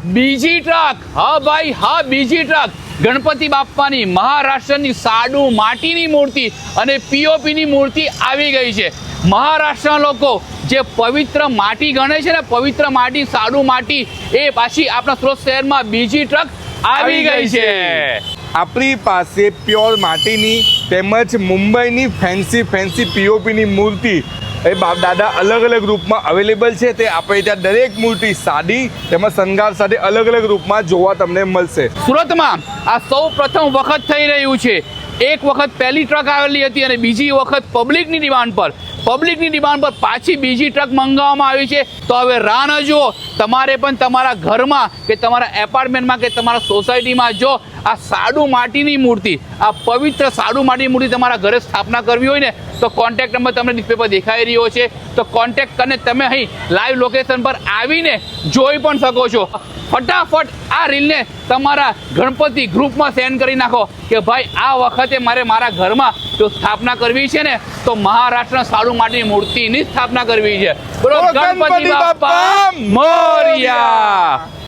બીજી ટ્રક. હા ભાઈ હા બીજી ટ્રક. ગણપતિ બાપ્પાની મહારાષ્ટ્રની સાડુ માટીની મૂર્તિ અને પીઓપીની મૂર્તિ આવી ગઈ છે. મહારાષ્ટ્રના લોકો જે પવિત્ર માટી ગણે છે ને પવિત્ર માટી સાડુ માટી એ પાછી આપણા સુરત શહેરમાં બીજી ટ્રક આવી ગઈ છે. આપણી પાસે પ્યોર માટીની તેમજ મુંબઈની ફેન્સી ફેન્સી પીઓપીની મૂર્તિ એ બાપ દાદા અલગ અલગ રૂપમાં અવેલેબલ છે. તે આપણે ત્યાં દરેક મૂર્તિ સાદી તેમજ શણગાર સાથે અલગ અલગ રૂપમાં જોવા તમને મળશે. સુરતમાં આ સૌ પ્રથમ વખત થઈ રહ્યું છે. એક વખત પહેલી ટ્રક આવેલી હતી અને બીજી વખત પબ્લિકની ડિમાન્ડ પર. પબ્લિકની ડિમાન્ડ પર પાછી બીજી ટ્રક મંગાવવામાં આવી છે. તો હવે રાહ ન જુઓ. તમારે પણ તમારા ઘરમાં કે તમારા એપાર્ટમેન્ટમાં કે તમારા સોસાયટીમાં જો આ સાડુ માટીની મૂર્તિ, આ પવિત્ર સાડુ માટીની મૂર્તિ તમારા ઘરે સ્થાપના કરવી હોય ને, તો કોન્ટેક્ટ નંબર તમને ડિસ્પ્લે દેખાઈ રહ્યો છે. તો કોન્ટેક્ટ કરીને તમે અહીં લાઈવ લોકેશન પર આવીને જોઈ પણ શકો છો. ફટાફટ આ રીલને તમારા ગણપતિ ગ્રુપમાં સેન્ડ કરી નાખો કે ભાઈ આ વખતે મારે મારા ઘરમાં જો સ્થાપના કરવી છે ને તો મહારાષ્ટ્રના સાડુ માટીની મૂર્તિની સ્થાપના કરવી છે. બોલો ગણપતિ બાપા